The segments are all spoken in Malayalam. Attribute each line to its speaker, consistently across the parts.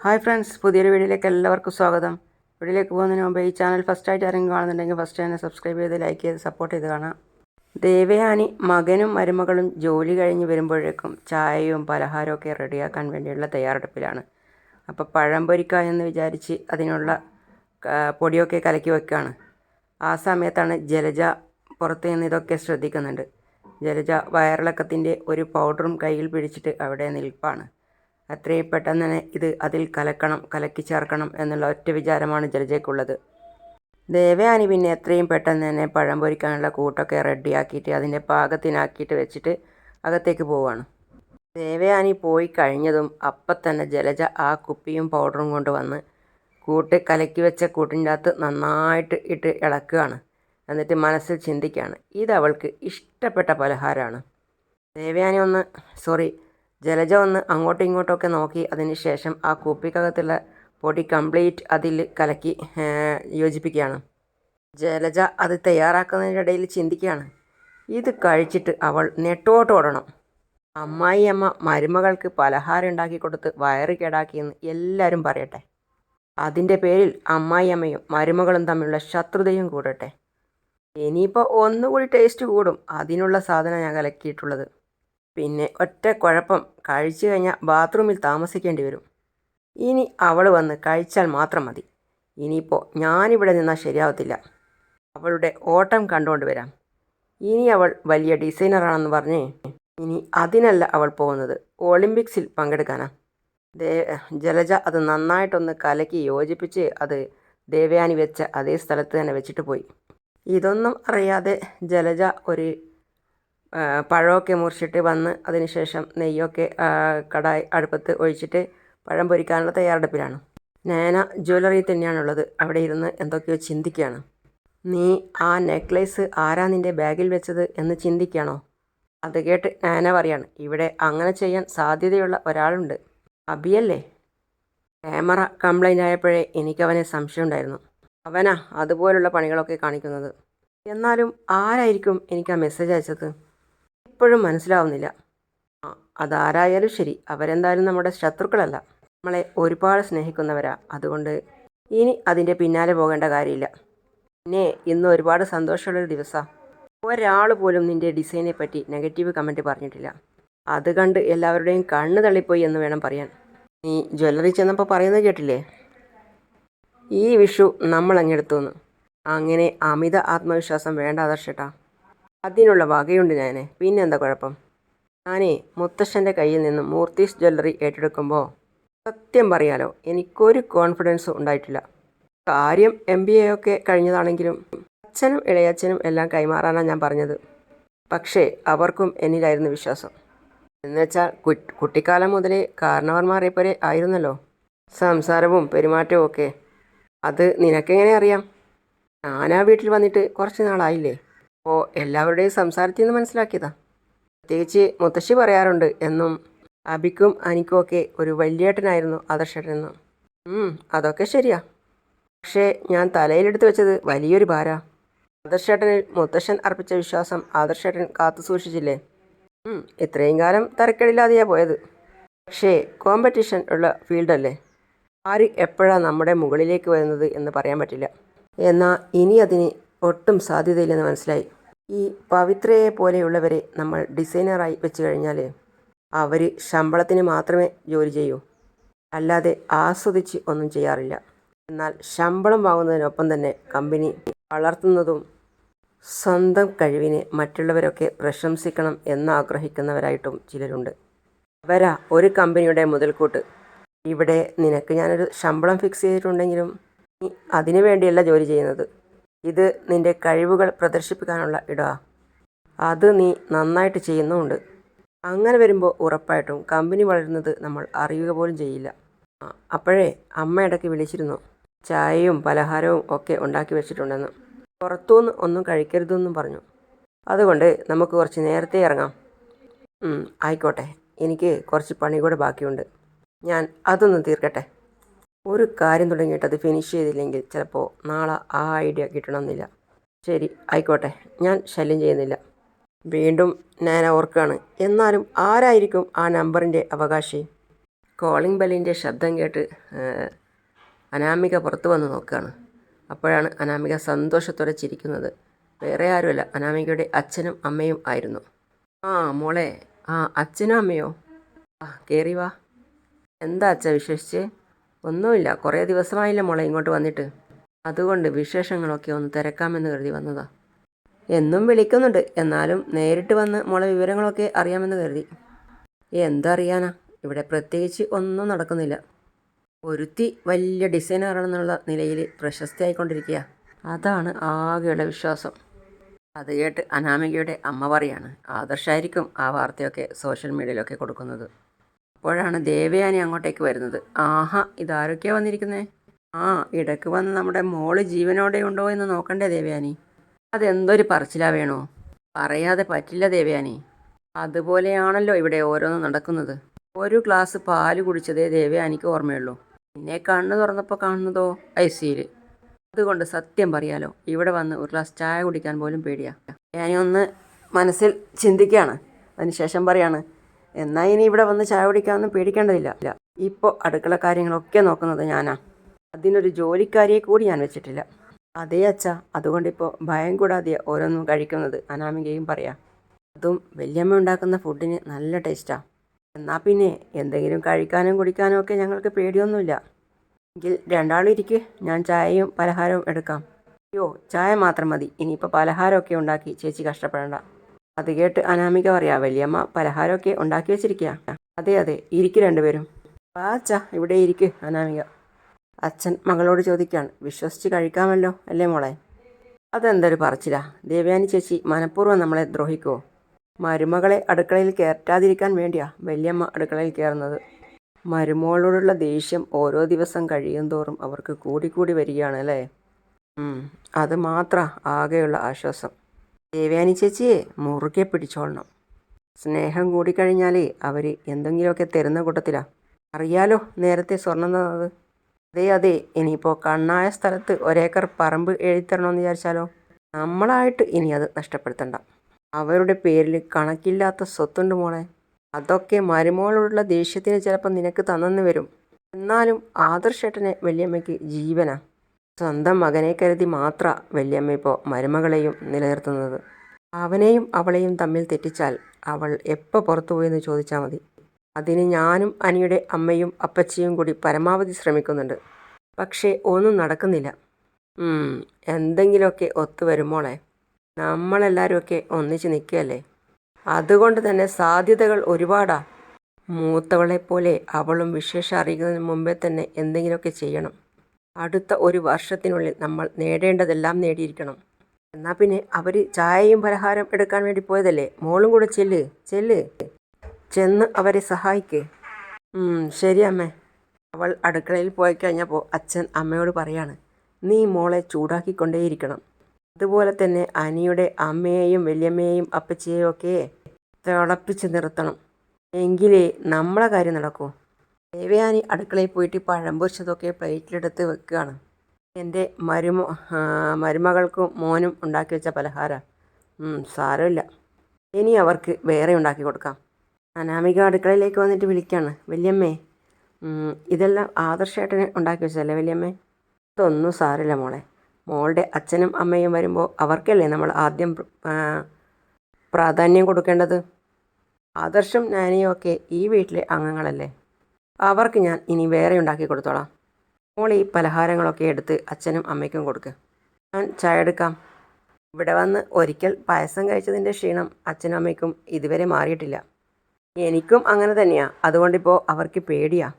Speaker 1: ഹായ് ഫ്രണ്ട്സ് പുതിയൊരു വീഡിയോയിലേക്ക് എല്ലാവർക്കും സ്വാഗതം. വീഡിയോയിലേക്ക് പോകുന്നതിന് മുമ്പ് ഈ ചാനൽ ഫസ്റ്റ് ആയിട്ട് ആരെങ്കിലും കാണുന്നുണ്ടെങ്കിൽ ഫസ്റ്റ് തന്നെ സബ്സ്ക്രൈബ് ചെയ്ത് ലൈക്ക് ചെയ്ത് സപ്പോർട്ട് ചെയ്ത് കാണാം. ദേവയാനി മകനും മരുമകളും ജോലി കഴിഞ്ഞ് വരുമ്പോഴേക്കും ചായയും പലഹാരവും ഒക്കെ റെഡിയാക്കാൻ വേണ്ടിയുള്ള തയ്യാറെടുപ്പിലാണ്. അപ്പോൾ പഴം പൊരിക്ക എന്ന് വിചാരിച്ച് അതിനുള്ള പൊടിയൊക്കെ കലക്കി വെക്കുകയാണ് ആ സമയത്താണ് ജലജ പുറത്ത് നിന്ന് ഇതൊക്കെ ശ്രദ്ധിക്കുന്നുണ്ട്. ജലജ വയറിളക്കത്തിന്റെ ഒരു പൗഡറും കയ്യിൽ പിടിച്ചിട്ട് അവിടെ നിൽപ്പാണ്. അത്രയും പെട്ടെന്ന് തന്നെ ഇത് അതിൽ കലക്കണം കലക്കി ചേർക്കണം എന്നുള്ള ഒറ്റ വിചാരമാണ് ജലജയ്ക്കുള്ളത് ദേവയാനി പിന്നെ എത്രയും പെട്ടെന്ന് തന്നെ പഴം പൊരിക്കാനുള്ള കൂട്ടൊക്കെ റെഡിയാക്കിയിട്ട് അതിന്റെ പാകത്തിനാക്കിയിട്ട് വെച്ചിട്ട് അകത്തേക്ക് പോവുകയാണ് ദേവയാനി പോയി കഴിഞ്ഞതും അപ്പം തന്നെ ജലജ ആ കുപ്പിയും പൗഡറും കൊണ്ട് വന്ന് കൂട്ട് കലക്കി വെച്ച കൂട്ടിന്റെ അകത്ത് നന്നായിട്ട് ഇട്ട് ഇളക്കുകയാണ്. എന്നിട്ട് മനസ്സിൽ ചിന്തിക്കുകയാണ് ഇതവൾക്ക് ഇഷ്ടപ്പെട്ട പലഹാരമാണ്. ദേവയാനി ഒന്ന് സോറി ജലജ ഒന്ന് അങ്ങോട്ടും ഇങ്ങോട്ടൊക്കെ നോക്കി. അതിന് ശേഷം ആ കുപ്പിക്കകത്തുള്ള പൊടി കംപ്ലീറ്റ് അതിൽ കലക്കി യോജിപ്പിക്കുകയാണ്. ജലജ അത് തയ്യാറാക്കുന്നതിനിടയിൽ ചിന്തിക്കുകയാണ് ഇത് കഴിച്ചിട്ട് അവൾ നെട്ടോട്ടോടണം അമ്മായി അമ്മ മരുമകൾക്ക് പലഹാരം ഉണ്ടാക്കി കൊടുത്ത് വയറ് കേടാക്കിയെന്ന് എല്ലാവരും പറയട്ടെ. അതിന്റെ പേരിൽ അമ്മായിയമ്മയും മരുമകളും തമ്മിലുള്ള ശത്രുതയും കൂടട്ടെ. ഇനിയിപ്പോൾ ഒന്നുകൂടി ടേസ്റ്റ് കൂടും. അതിനുള്ള സാധനം ഞാൻ കലക്കിയിട്ടുള്ളത്. പിന്നെ ഒറ്റ കുഴപ്പം. കഴിച്ചു കഴിഞ്ഞാൽ ബാത്റൂമിൽ താമസിക്കേണ്ടി വരും. ഇനി അവൾ വന്ന് കഴിച്ചാൽ മാത്രം മതി. ഇനിയിപ്പോൾ ഞാനിവിടെ നിന്നാൽ ശരിയാവത്തില്ല. അവളുടെ ഓട്ടം കണ്ടുകൊണ്ട് വരാം. ഇനി അവൾ വലിയ ഡിസൈനറാണെന്ന് പറഞ്ഞ്. ഇനി അതിനല്ല അവൾ പോകുന്നത്. ഒളിമ്പിക്സിൽ പങ്കെടുക്കാനാ. ദേ ജലജ അത് നന്നായിട്ടൊന്ന് കലക്കി യോജിപ്പിച്ച് അത് ദേവയാനി വെച്ച അതേ സ്ഥലത്ത് തന്നെ വെച്ചിട്ട് പോയി. ഇതൊന്നും അറിയാതെ ജലജ ഒരു പഴമൊക്കെ മുറിച്ചിട്ട് വന്ന് അതിനുശേഷം നെയ്യൊക്കെ കടായി അടുപ്പത്ത് ഒഴിച്ചിട്ട് പഴം പൊരിക്കാനുള്ള തയ്യാറെടുപ്പിലാണ്. നേന ജ്വല്ലറി തന്നെയാണുള്ളത്. അവിടെ ഇരുന്ന് എന്തൊക്കെയോ ചിന്തിക്കുകയാണ്. നീ ആ നെക്ലേസ് ആരാ നിന്റെ ബാഗിൽ വെച്ചത് എന്ന് ചിന്തിക്കുകയാണോ? അത് കേട്ട് നേന പറയാണ്. ഇവിടെ അങ്ങനെ ചെയ്യാൻ സാധ്യതയുള്ള ഒരാളുണ്ട്. അബിയല്ലേ? ക്യാമറ കംപ്ലൈന്റ് ആയപ്പോഴേ എനിക്കവനെ സംശയമുണ്ടായിരുന്നു അവനാ അതുപോലുള്ള പണികളൊക്കെ കാണിക്കുന്നത്. എന്നാലും ആരായിരിക്കും എനിക്ക് ആ മെസ്സേജ് അയച്ചത്? ഇപ്പോഴും മനസ്സിലാവുന്നില്ല. അതാരായാലും ശരി. അവരെന്തായാലും നമ്മുടെ ശത്രുക്കളല്ല. നമ്മളെ ഒരുപാട് സ്നേഹിക്കുന്നവരാ. അതുകൊണ്ട് ഇനി അതിന്റെ പിന്നാലെ പോകേണ്ട കാര്യമില്ല. പിന്നെ ഇന്ന് ഒരുപാട് സന്തോഷമുള്ളൊരു ദിവസമാണ് ഒരാൾ പോലും നിന്റെ ഡിസൈനെ പറ്റി നെഗറ്റീവ് കമന്റ് പറഞ്ഞിട്ടില്ല. അത് കണ്ട് എല്ലാവരുടെയും കണ്ണ് തള്ളിപ്പോയി എന്ന് വേണം പറയാൻ. നീ ജ്വല്ലറി ചെന്നപ്പോൾ പറയുന്നത് കേട്ടില്ലേ? ഈ വിഷു നമ്മൾ അങ്ങെടുത്തുന്ന് അങ്ങനെ അമിത ആത്മവിശ്വാസം വേണ്ട ആദർശേട്ടാ അതിനുള്ള വകയുണ്ട് ഞാനേ. പിന്നെ എന്താ കുഴപ്പം? ഞാനേ മുത്തശ്ശന്റെ കയ്യിൽ നിന്ന് മൂർത്തീസ് ജ്വല്ലറി ഏറ്റെടുക്കുമ്പോൾ സത്യം പറയാലോ എനിക്കൊരു കോൺഫിഡൻസ് ഉണ്ടായിട്ടില്ല. കാര്യം എം ബി എ ഒക്കെ കഴിഞ്ഞതാണെങ്കിലും അച്ഛനും ഇളയച്ഛനും എല്ലാം കൈമാറാനാണ് ഞാൻ പറഞ്ഞത്. പക്ഷേ അവർക്കും എന്നിലായിരുന്നു വിശ്വാസം. എന്നുവെച്ചാൽ കുട്ടിക്കാലം മുതലേ കാരണവർമാറിയപ്പോലെ പോലെ ആയിരുന്നല്ലോ. സംസാരവും പെരുമാറ്റവും ഒക്കെ. അത് നിനക്കെങ്ങനെ അറിയാം? ഞാനാ വീട്ടിൽ വന്നിട്ട് കുറച്ച് നാളായില്ലേ? അപ്പോൾ എല്ലാവരുടെയും സംസാരത്തിൽ നിന്ന് മനസ്സിലാക്കിയതാ. പ്രത്യേകിച്ച് മുത്തശ്ശി പറയാറുണ്ട് എന്നും അബിക്കും അനിക്കും ഒക്കെ ഒരു വലിയേട്ടനായിരുന്നു ആദർശേട്ടനെന്നും അതൊക്കെ ശരിയാ. പക്ഷേ ഞാൻ തലയിലെടുത്ത് വെച്ചത് വലിയൊരു ഭാരാ. ആദർശേട്ടനിൽ മുത്തശ്ശൻ അർപ്പിച്ച വിശ്വാസം ആദർശേട്ടൻ കാത്തു സൂക്ഷിച്ചില്ലേ? ഇത്രയും കാലം തരക്കേടില്ലാതെയാ പോയത്. പക്ഷേ കോമ്പറ്റീഷൻ ഉള്ള ഫീൽഡല്ലേ? ആര് എപ്പോഴാണ് നമ്മുടെ മുകളിലേക്ക് വരുന്നത് എന്ന് പറയാൻ പറ്റില്ല. എന്നാൽ ഇനി അതിന് ഒട്ടും സാധ്യതയില്ലെന്ന് മനസ്സിലായി. ഈ പവിത്രയെ പോലെയുള്ളവരെ നമ്മൾ ഡിസൈനറായി വെച്ച് കഴിഞ്ഞാൽ അവർ ശമ്പളത്തിന് മാത്രമേ ജോലി ചെയ്യൂ. അല്ലാതെ ആസ്വദിച്ച് ഒന്നും ചെയ്യാറില്ല. എന്നാൽ ശമ്പളം വാങ്ങുന്നതിനൊപ്പം തന്നെ കമ്പനി വളർത്തുന്നതും സ്വന്തം കഴിവിനെ മറ്റുള്ളവരൊക്കെ പ്രശംസിക്കണം എന്നാഗ്രഹിക്കുന്നവരായിട്ടും ചിലരുണ്ട്. അവരാ ഒരു കമ്പനിയുടെ മുതൽക്കൂട്ട്. ഇവിടെ നിനക്ക് ഞാനൊരു ശമ്പളം ഫിക്സ് ചെയ്തിട്ടുണ്ടെങ്കിലും നീ അതിനു വേണ്ടിയല്ല ജോലി ചെയ്യുന്നത്. ഇത് നിന്റെ കഴിവുകൾ പ്രദർശിപ്പിക്കാനുള്ള ഇടാ. അത് നീ നന്നായിട്ട് ചെയ്യുന്നുമുണ്ട് അങ്ങനെ വരുമ്പോൾ ഉറപ്പായിട്ടും കമ്പനി വളരുന്നത് നമ്മൾ അറിയുക പോലും ചെയ്യില്ല. അപ്പോഴേ അമ്മ ഇടയ്ക്ക് വിളിച്ചിരുന്നു. ചായയും പലഹാരവും ഒക്കെ ഉണ്ടാക്കി വെച്ചിട്ടുണ്ടെന്ന്. പുറത്തുനിന്ന് ഒന്നും കഴിക്കരുതെന്നും പറഞ്ഞു. അതുകൊണ്ട് നമുക്ക് കുറച്ച് നേരത്തെ ഇറങ്ങാം. ആയിക്കോട്ടെ. എനിക്ക് കുറച്ച് പണി കൂടെ ബാക്കിയുണ്ട്. ഞാൻ അതൊന്ന് തീർക്കട്ടെ. ഒരു കാര്യം തുടങ്ങിയിട്ട് അത് ഫിനിഷ് ചെയ്തില്ലെങ്കിൽ ചിലപ്പോൾ നാളെ ആ ഐഡിയ കിട്ടണമെന്നില്ല. ശരി ആയിക്കോട്ടെ. ഞാൻ ശല്യം ചെയ്യുന്നില്ല. വീണ്ടും ഞാൻ ഓർക്കുകയാണ് എന്നാലും ആരായിരിക്കും ആ നമ്പറിന്റെ അവകാശി? കോളിംഗ് ബെല്ലിന്റെ ശബ്ദം കേട്ട് അനാമിക പുറത്തു വന്ന് നോക്കുകയാണ്. അപ്പോഴാണ് അനാമിക സന്തോഷത്തോടെ ചിരിക്കുന്നത്. വേറെ ആരുമല്ല. അനാമികയുടെ അച്ഛനും അമ്മയും ആയിരുന്നു. ആ മോളെ. ആ അച്ഛനും അമ്മയോ? ആ കയറി വാ. എന്താ അച്ഛ വിശേഷിച്ച്? ഒന്നുമില്ല. കുറേ ദിവസമായില്ല മോളെ ഇങ്ങോട്ട് വന്നിട്ട്. അതുകൊണ്ട് വിശേഷങ്ങളൊക്കെ ഒന്ന് തിരക്കാമെന്ന് കരുതി വന്നതാ. എന്നും വിളിക്കുന്നുണ്ട്. എന്നാലും നേരിട്ട് വന്ന് മോളെ വിവരങ്ങളൊക്കെ അറിയാമെന്ന് കരുതി. എന്തറിയാനാ? ഇവിടെ പ്രത്യേകിച്ച് ഒന്നും നടക്കുന്നില്ല. ഒരുത്തി വലിയ ഡിസൈനറാണെന്നുള്ള നിലയിൽ പ്രശസ്തിയായിക്കൊണ്ടിരിക്കുക അതാണ് ആകെയുള്ള വിശ്വാസം. അത് കേട്ട് അനാമികയുടെ അമ്മ പറയാണ് ആദർശായിരിക്കും ആ വാർത്തയൊക്കെ സോഷ്യൽ മീഡിയയിലൊക്കെ കൊടുക്കുന്നത്. അപ്പോഴാണ് ദേവയാനി അങ്ങോട്ടേക്ക് വരുന്നത്. ആഹാ ഇതാരൊക്കെയാ വന്നിരിക്കുന്നത് ആ ഇടയ്ക്ക് വന്ന് നമ്മുടെ മോൾ ജീവനോടെ ഉണ്ടോ എന്ന് നോക്കണ്ടേ ദേവയാനി? അതെന്തൊരു പറച്ചിലാ വേണോ? പറയാതെ പറ്റില്ല ദേവയാനി. അതുപോലെയാണല്ലോ ഇവിടെ ഓരോന്ന് നടക്കുന്നത്. ഒരു ഗ്ലാസ് പാൽ കുടിച്ചതേ ദേവയാനിക്ക് ഓർമ്മയുള്ളൂ. പിന്നെ കണ്ണ് തുറന്നപ്പോൾ കാണുന്നതോ? ഐ സിയിൽ അതുകൊണ്ട് സത്യം പറയാലോ ഇവിടെ വന്ന് ഒരു ഗ്ലാസ് ചായ കുടിക്കാൻ പോലും പേടിയാ. ഞാനൊന്ന് മനസ്സിൽ ചിന്തിക്കുകയാണ് അതിനുശേഷം പറയാണ് എന്നാൽ ഇനി ഇവിടെ വന്ന് ചായ കുടിക്കാനൊന്നും പേടിക്കേണ്ടതില്ല. ഇല്ല. ഇപ്പോൾ അടുക്കള കാര്യങ്ങളൊക്കെ നോക്കുന്നത് ഞാനാ. അതിനൊരു ജോലിക്കാരിയെ കൂടി ഞാൻ വെച്ചിട്ടില്ല. അതേ അച്ഛ അതുകൊണ്ടിപ്പോൾ ഭയം കൂടാതെ ഓരോന്നും കഴിക്കുന്നത് അനാമികയും പറയാം. അതും വല്യമ്മ ഉണ്ടാക്കുന്ന ഫുഡിന് നല്ല ടേസ്റ്റാണ് എന്നാൽ പിന്നെ എന്തെങ്കിലും കഴിക്കാനും കുടിക്കാനും ഒക്കെ ഞങ്ങൾക്ക് പേടിയൊന്നുമില്ല. എങ്കിൽ രണ്ടാളും ഇരിക്ക് ഞാൻ ചായയും പലഹാരവും എടുക്കാം. അയ്യോ ചായ മാത്രം മതി. ഇനിയിപ്പോൾ പലഹാരമൊക്കെ ഉണ്ടാക്കി ചേച്ചി കഷ്ടപ്പെടണ്ട. അത് കേട്ട് അനാമിക പറയാ വലിയമ്മ പലഹാരമൊക്കെ ഉണ്ടാക്കി വെച്ചിരിക്കുക അതെ അതെ ഇരിക്കു രണ്ടുപേരും. വാച്ച ഇവിടെ ഇരിക്ക് അനാമിക. അച്ഛൻ മകളോട് ചോദിക്കുകയാണ് വിശ്വസിച്ച് കഴിക്കാമല്ലോ അല്ലേ മോളെ? അതെന്തൊരു പറച്ചിലാ. ദേവയാനി ചേച്ചി മനഃപൂർവം നമ്മളെ ദ്രോഹിക്കുമോ മരുമകളെ അടുക്കളയിൽ കയറ്റാതിരിക്കാൻ വേണ്ടിയാ വല്യമ്മ അടുക്കളയിൽ കയറുന്നത്. മരുമകളോടുള്ള ദേഷ്യം ഓരോ ദിവസം കഴിയും തോറും അവർക്ക് കൂടിക്കൂടി വരികയാണ് അല്ലേ? അത് മാത്ര ആകെയുള്ള ആശ്വാസം. ദേവയാനി ചേച്ചിയെ മുറുകെ പിടിച്ചോളണം. സ്നേഹം കൂടിക്കഴിഞ്ഞാലേ അവർ എന്തെങ്കിലുമൊക്കെ തരുന്ന കൂട്ടത്തിലാണ് അറിയാലോ നേരത്തെ സ്വർണം തന്നത്. അതെ അതെ ഇനിയിപ്പോൾ കണ്ണായ സ്ഥലത്ത് ഒരേക്കർ പറമ്പ് എഴുതിത്തരണമെന്ന് വിചാരിച്ചാലോ? നമ്മളായിട്ട് ഇനി അത് നഷ്ടപ്പെടുത്തണ്ട. അവരുടെ പേരിൽ കണക്കില്ലാത്ത സ്വത്തുണ്ട് മോളെ. അതൊക്കെ മരുമോളുള്ള ദേഷ്യത്തിന് ചിലപ്പോൾ നിനക്ക് തന്നെന്ന് വരും. എന്നാലും ആദർശേട്ടനെ വലിയമ്മയ്ക്ക് ജീവനാ. സ്വന്തം മകനെ കരുതി മാത്ര വല്യമ്മ ഇപ്പോൾ മരുമകളെയും നിലനിർത്തുന്നത്. അവനെയും അവളെയും തമ്മിൽ തെറ്റിച്ചാൽ അവൾ എപ്പോൾ പുറത്തു പോയെന്ന് ചോദിച്ചാൽ മതി. അതിന് ഞാനും അനിയുടെ അമ്മയും അപ്പച്ചിയും കൂടി പരമാവധി ശ്രമിക്കുന്നുണ്ട്. പക്ഷേ ഒന്നും നടക്കുന്നില്ല. എന്തെങ്കിലുമൊക്കെ ഒത്തുവരുമോളെ നമ്മളെല്ലാവരുമൊക്കെ ഒന്നിച്ച് നിൽക്കുകയല്ലേ? അതുകൊണ്ട് തന്നെ സാധ്യതകൾ ഒരുപാടാ. മൂത്തവളെപ്പോലെ അവളും വിശേഷം അറിയുന്നതിന് മുമ്പേ തന്നെ എന്തെങ്കിലുമൊക്കെ ചെയ്യണം. അടുത്ത ഒരു വർഷത്തിനുള്ളിൽ നമ്മൾ നേടേണ്ടതെല്ലാം നേടിയിരിക്കണം. എന്നാൽ പിന്നെ അവർ ചായയും പലഹാരം എടുക്കാൻ വേണ്ടി പോയതല്ലേ? മോളും കൂടെ ചെല്ല് ചെല്ല്. ചെന്ന് അവരെ സഹായിക്ക്. ശരി അമ്മേ. അവൾ അടുക്കളയിൽ പോയി കഴിഞ്ഞപ്പോൾ അച്ഛൻ അമ്മയോട് പറയാണ് നീ മോളെ ചൂടാക്കിക്കൊണ്ടേയിരിക്കണം. അതുപോലെ തന്നെ അനിയുടെ അമ്മയെയും വല്യമ്മയെയും അപ്പച്ചിയെയും ഒക്കെ തിളപ്പിച്ച് നിർത്തണം. എങ്കിലേ നമ്മളെ കാര്യം നടക്കൂ. ദേവയാനി അടുക്കളയിൽ പോയിട്ട് പഴം പൊരിച്ചതൊക്കെ പ്ലേറ്റിലെടുത്ത് വെക്കുകയാണ്. എന്റെ മരുമ മരുമകൾക്കും മോനും ഉണ്ടാക്കി വെച്ച പലഹാരം. സാരമില്ല. ഇനി അവർക്ക് വേറെ ഉണ്ടാക്കി കൊടുക്കാം. അനാമിക അടുക്കളയിലേക്ക് വന്നിട്ട് വിളിക്കുകയാണ് വല്യമ്മേ ഇതെല്ലാം ആദർശേട്ടന് ഉണ്ടാക്കി വെച്ചതല്ലേ വല്യമ്മേ? ഇതൊന്നും സാരമില്ല മോളെ. മോളുടെ അച്ഛനും അമ്മയും വരുമ്പോൾ അവർക്കല്ലേ നമ്മൾ ആദ്യം പ്ര- പ്രാധാന്യം കൊടുക്കേണ്ടത്? ആദർശം നാനിയും ഒക്കെ ഈ വീട്ടിലെ അംഗങ്ങളല്ലേ? അവർക്ക് ഞാൻ ഇനി വേറെ ഉണ്ടാക്കി കൊടുത്തോളാം. മോൾ ഈ പലഹാരങ്ങളൊക്കെ എടുത്ത് അച്ഛനും അമ്മയ്ക്കും കൊടുക്ക്. ഞാൻ ചായ എടുക്കാം. ഇവിടെ വന്ന് ഒരിക്കൽ പായസം കഴിച്ചതിന്റെ ക്ഷീണം അച്ഛനും അമ്മയ്ക്കും ഇതുവരെ മാറിയിട്ടില്ല. എനിക്കും അങ്ങനെ തന്നെയാ. അതുകൊണ്ടിപ്പോൾ അവർക്ക് പേടിയാ.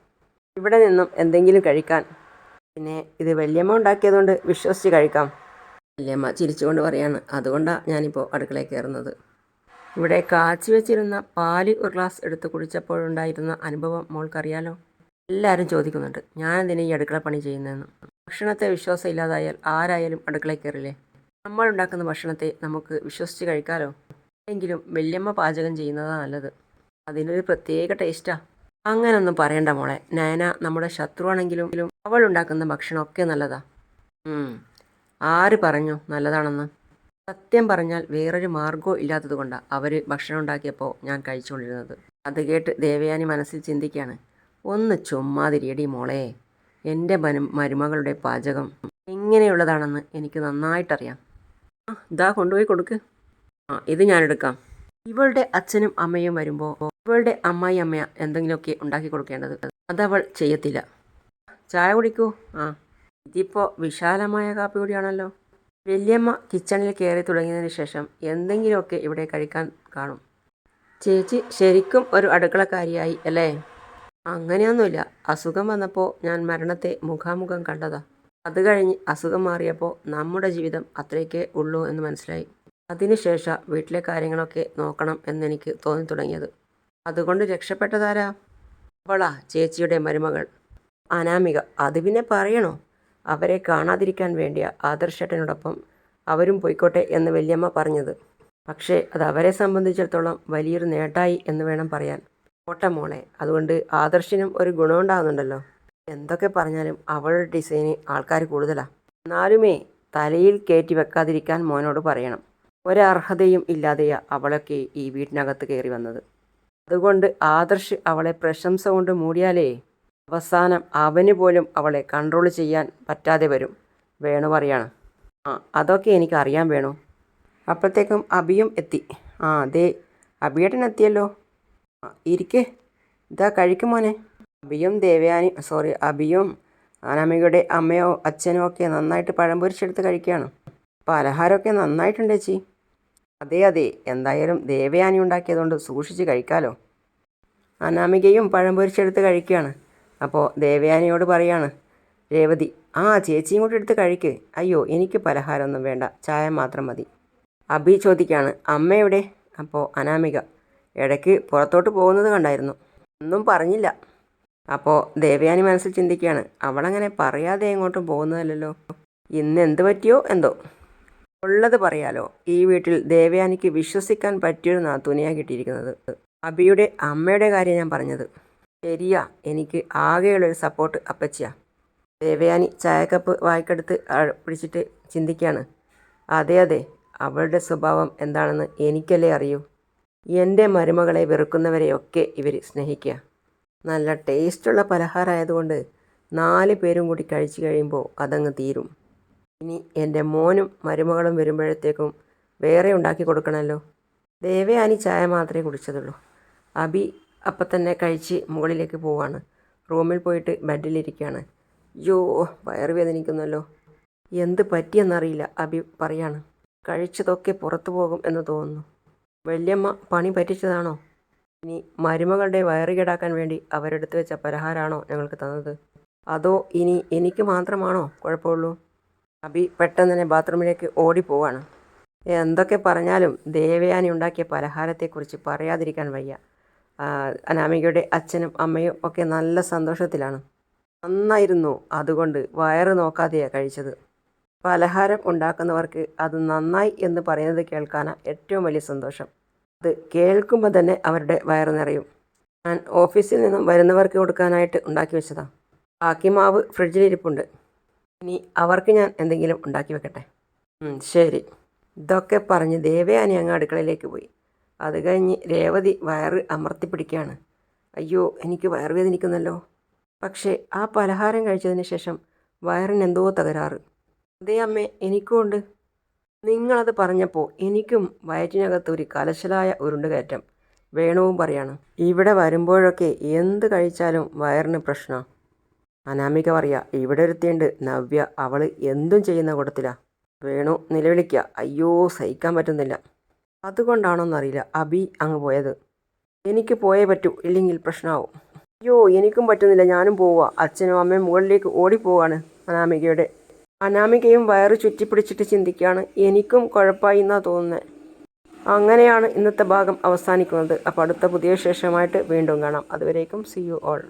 Speaker 1: ഇവിടെ നിന്നും എന്തെങ്കിലും കഴിക്കാൻ. പിന്നെ ഇത് വല്യമ്മ ഉണ്ടാക്കിയതുകൊണ്ട് വിശ്വസിച്ച് കഴിക്കാം. വല്യമ്മ ചിരിച്ചുകൊണ്ട് പറയാണ് അതുകൊണ്ടാണ് ഞാനിപ്പോൾ അടുക്കളയിൽ കയറുന്നത്. ഇവിടെ കാച്ചി വെച്ചിരുന്ന പാൽ ഒരു ഗ്ലാസ് എടുത്ത് കുടിച്ചപ്പോഴുണ്ടായിരുന്ന അനുഭവം മോൾക്കറിയാലോ? എല്ലാവരും ചോദിക്കുന്നുണ്ട്. ഞാനെന്തിനാ ഈ അടുക്കള പണി ചെയ്യുന്നതെന്ന്. ഭക്ഷണത്തെ വിശ്വാസം ഇല്ലാതായാൽ ആരായാലും അടുക്കള കയറില്ലേ? നമ്മൾ ഉണ്ടാക്കുന്ന ഭക്ഷണത്തെ നമുക്ക് വിശ്വസിച്ച് കഴിക്കാലോ? എങ്കിലും വല്യമ്മ പാചകം ചെയ്യുന്നതാണ് നല്ലത്. അതിനൊരു പ്രത്യേക ടേസ്റ്റാ. അങ്ങനൊന്നും പറയണ്ട മോളെ. നയന നമ്മുടെ ശത്രുവാണെങ്കിലും അവൾ ഉണ്ടാക്കുന്ന ഭക്ഷണമൊക്കെ നല്ലതാ. ആര് പറഞ്ഞു നല്ലതാണെന്ന്? സത്യം പറഞ്ഞാൽ വേറൊരു മാർഗവും ഇല്ലാത്തത് കൊണ്ടാണ് അവർ ഭക്ഷണം ഉണ്ടാക്കിയപ്പോൾ ഞാൻ കഴിച്ചുകൊണ്ടിരുന്നത് അത് കേട്ട് ദേവയാനി മനസ്സിൽ ചിന്തിക്കുകയാണ് ഒന്ന് ചുമ്മാതിരിയടി മോളെ. എന്റെ മരു മരുമകളുടെ പാചകം എങ്ങനെയുള്ളതാണെന്ന് എനിക്ക് നന്നായിട്ടറിയാം. ആ ഇതാ കൊണ്ടുപോയി കൊടുക്ക്. ആ ഇത് ഞാനെടുക്കാം ഇവളുടെ അച്ഛനും അമ്മയും വരുമ്പോൾ ഇവളുടെ അമ്മായി അമ്മയ എന്തെങ്കിലുമൊക്കെ ഉണ്ടാക്കി കൊടുക്കേണ്ടത്. അതവൾ ചെയ്യത്തില്ല. ചായ കുടിക്കൂ. ആ ഇതിപ്പോൾ വിശാലമായ കാപ്പി കൂടിയാണല്ലോ വല്യമ്മ കിച്ചണിൽ കയറി തുടങ്ങിയതിന് ശേഷം എന്തെങ്കിലുമൊക്കെ ഇവിടെ കഴിക്കാൻ കാണും. ചേച്ചി ശരിക്കും ഒരു അടുക്കളക്കാരിയായി അല്ലേ? അങ്ങനെയൊന്നുമില്ല. അസുഖം വന്നപ്പോൾ ഞാൻ മരണത്തെ മുഖാമുഖം കണ്ടതാ. അത് കഴിഞ്ഞ് അസുഖം മാറിയപ്പോൾ നമ്മുടെ ജീവിതം അത്രയൊക്കെ ഉള്ളൂ എന്ന് മനസ്സിലായി. അതിനുശേഷം വീട്ടിലെ കാര്യങ്ങളൊക്കെ നോക്കണം എന്നെനിക്ക് തോന്നി തുടങ്ങിയത്. അതുകൊണ്ട് രക്ഷപ്പെട്ടതാരാ? അവളാ ചേച്ചിയുടെ മരുമകൾ. അനാമിക അത് പിന്നെ പറയണോ? അവരെ കാണാതിരിക്കാൻ വേണ്ടിയ ആദർശേട്ടനോടൊപ്പം അവരും പോയിക്കോട്ടെ എന്ന് വല്യമ്മ പറഞ്ഞത്. പക്ഷേ അത് അവരെ സംബന്ധിച്ചിടത്തോളം വലിയൊരു നേട്ടായി എന്ന് വേണം പറയാൻ. ഓട്ട മോളെ അതുകൊണ്ട് ആദർശിനും ഒരു ഗുണമുണ്ടാകുന്നുണ്ടല്ലോ. എന്തൊക്കെ പറഞ്ഞാലും അവളുടെ ഡിസൈന് ആൾക്കാർ കൂടുതലാണ് എന്നാലുമേ തലയിൽ കയറ്റി വെക്കാതിരിക്കാൻ മോനോട് പറയണം. ഒരർഹതയും ഇല്ലാതെയാ അവളൊക്കെ ഈ വീട്ടിനകത്ത് കയറി വന്നത്. അതുകൊണ്ട് ആദർശ് അവളെ പ്രശംസ കൊണ്ട് മൂടിയാലേ അവസാനം അവന് പോലും അവളെ കൺട്രോൾ ചെയ്യാൻ പറ്റാതെ വരും വേണു പറയാണ്. ആ അതൊക്കെ എനിക്കറിയാൻ വേണു. അപ്പോഴത്തേക്കും അബിയും എത്തി. ആ അതെ അബിയേട്ടൻ എത്തിയല്ലോ. ഇരിക്കേ. ഇതാ കഴിക്കും മോനെ. അബിയും ദേവയാനി സോറി അബിയും അനാമികയുടെ അമ്മയോ അച്ഛനോ ഒക്കെ നന്നായിട്ട് പഴം പൊരിച്ചെടുത്ത് കഴിക്കുകയാണ് പലഹാരമൊക്കെ നന്നായിട്ടുണ്ട് ചേച്ചി. അതെ അതെ എന്തായാലും ദേവയാനി ഉണ്ടാക്കിയതുകൊണ്ട് സൂക്ഷിച്ച് കഴിക്കാലോ. അനാമികയും പഴം പൊരിച്ചെടുത്ത് കഴിക്കുകയാണ് അപ്പോൾ ദേവയാനിയോട് പറയാണ് രേവതി ആ ചേച്ചിയും കൂടി എടുത്ത് കഴിക്ക്. അയ്യോ എനിക്ക് പലഹാരമൊന്നും വേണ്ട. ചായ മാത്രം മതി. അഭി ചോദിക്കുകയാണ് അമ്മയുടെ അപ്പോൾ അനാമിക ഇടയ്ക്ക് പുറത്തോട്ട് പോകുന്നത് കണ്ടായിരുന്നു. ഒന്നും പറഞ്ഞില്ല. അപ്പോൾ ദേവയാനി മനസ്സിൽ ചിന്തിക്കുകയാണ് അവളങ്ങനെ പറയാതെ എങ്ങോട്ടും പോകുന്നതല്ലല്ലോ. ഇന്ന് എന്ത് പറ്റിയോ എന്തോ? ഉള്ളത് പറയാലോ. ഈ വീട്ടിൽ ദേവയാനിക്ക് വിശ്വസിക്കാൻ പറ്റിയൊരു നാത്തൂനെയാണ് കിട്ടിയിരിക്കുന്നത്. അബിയുടെ അമ്മയുടെ കാര്യം ഞാൻ പറഞ്ഞത്. ശരിയാ. എനിക്ക് ആകെയുള്ളൊരു സപ്പോർട്ട് അപ്പച്ചിയാ. ദേവയാനി ചായക്കപ്പ് വായിക്കെടുത്ത് പിടിച്ചിട്ട് ചിന്തിക്കുകയാണ് അതെ അതെ. അവളുടെ സ്വഭാവം എന്താണെന്ന് എനിക്കല്ലേ അറിയൂ. എന്റെ മരുമകളെ വെറുക്കുന്നവരെയൊക്കെ ഇവർ സ്നേഹിക്കുക നല്ല ടേസ്റ്റുള്ള പലഹാരമായതുകൊണ്ട് നാല് പേരും കൂടി കഴിച്ചു കഴിയുമ്പോൾ അതങ്ങ് തീരും. ഇനി എന്റെ മോനും മരുമകളും വരുമ്പോഴത്തേക്കും വേറെ ഉണ്ടാക്കി കൊടുക്കണമല്ലോ ദേവയാനി ചായ മാത്രമേ കുടിച്ചതുള്ളൂ. അബി അപ്പം തന്നെ കഴിച്ച് മുകളിലേക്ക് പോവാണ്. റൂമിൽ പോയിട്ട് ബെഡിലിരിക്കുകയാണ് യോ വയറ് വേദനിക്കുന്നല്ലോ. എന്ത് പറ്റിയെന്നറിയില്ല അബി പറയാണ്. കഴിച്ചതൊക്കെ പുറത്തു പോകും എന്ന് തോന്നുന്നു. വല്യമ്മ പണി പറ്റിച്ചതാണോ? ഇനി മരുമകളുടെ വയറ് കേടാക്കാൻ വേണ്ടി അവരെടുത്ത് വെച്ച പലഹാരമാണോ ഞങ്ങൾക്ക് തന്നത്? അതോ ഇനി എനിക്ക് മാത്രമാണോ കുഴപ്പമുള്ളൂ? അബി പെട്ടെന്ന് തന്നെ ബാത്റൂമിലേക്ക് ഓടിപ്പോവാണ് എന്തൊക്കെ പറഞ്ഞാലും ദേവയാനി ഉണ്ടാക്കിയ പലഹാരത്തെക്കുറിച്ച് പറയാതിരിക്കാൻ വയ്യ. അനാമികയുടെ അച്ഛനും അമ്മയും ഒക്കെ നല്ല സന്തോഷത്തിലാണ്. നന്നായിരുന്നു അതുകൊണ്ട് വയറ് നോക്കാതെയാണ് കഴിച്ചത്. പലഹാരം ഉണ്ടാക്കുന്നവർക്ക് അത് നന്നായി എന്ന് പറയുന്നത് കേൾക്കാനാണ് ഏറ്റവും വലിയ സന്തോഷം. അത് കേൾക്കുമ്പോൾ തന്നെ അവരുടെ വയറ് നിറയും. ഞാൻ ഓഫീസിൽ നിന്നും വരുന്നവർക്ക് കൊടുക്കാനായിട്ട് ഉണ്ടാക്കി വെച്ചതാണ് ബാക്കി മാവ് ഫ്രിഡ്ജിലിരിപ്പുണ്ട് ഇനി അവർക്ക് ഞാൻ എന്തെങ്കിലും ഉണ്ടാക്കി വെക്കട്ടെ. ശരി. ഇതൊക്കെ പറഞ്ഞ് ദേവയാനി അങ്ങ് അടുക്കളയിലേക്ക് പോയി. അത് കഴിഞ്ഞ് രേവതി വയറ് അമർത്തിപ്പിടിക്കുകയാണ്. അയ്യോ എനിക്ക് വയറുവേദനിക്കുന്നല്ലോ. പക്ഷേ ആ പലഹാരം കഴിച്ചതിന് ശേഷം വയറിന് എന്തോ തകരാറ്. അതേ അമ്മേ എനിക്കും ഉണ്ട്. നിങ്ങളത് പറഞ്ഞപ്പോൾ എനിക്കും വയറ്റിനകത്ത് ഒരു കലശലായ ഉരുണ്ടുകയറ്റം വേണവും പറയാണ്. ഇവിടെ വരുമ്പോഴൊക്കെ എന്ത് കഴിച്ചാലും വയറിന് പ്രശ്നമാണ് അനാമിക പറയാ ഇവിടെ ഒരുത്തിയുണ്ട്. നവ്യ അവൾ എന്തും ചെയ്യുന്ന കൂട്ടത്തിലാ. വേണു നിലവിളിക്കുക അയ്യോ സഹിക്കാൻ പറ്റുന്നില്ല. അതുകൊണ്ടാണോന്നറിയില്ല. അബി അങ്ങ് പോയത്. എനിക്ക് പോയേ പറ്റൂ ഇല്ലെങ്കിൽ പ്രശ്നമാവും അയ്യോ എനിക്കും പറ്റുന്നില്ല. ഞാനും പോവുക. അച്ഛനും അമ്മയും മുകളിലേക്ക് ഓടിപ്പോവാണ് അനാമികയുടെ. അനാമികയും വയറ് ചുറ്റിപ്പിടിച്ചിട്ട് ചിന്തിക്കുകയാണ്. എനിക്കും കുഴപ്പമായി എന്നാണ് തോന്നുന്നത് അങ്ങനെയാണ് ഇന്നത്തെ ഭാഗം അവസാനിക്കുന്നത്. അപ്പോൾ അടുത്ത പുതിയ വിശേഷമായിട്ട് വീണ്ടും കാണാം. അതുവരേക്കും സി യു ഓൾ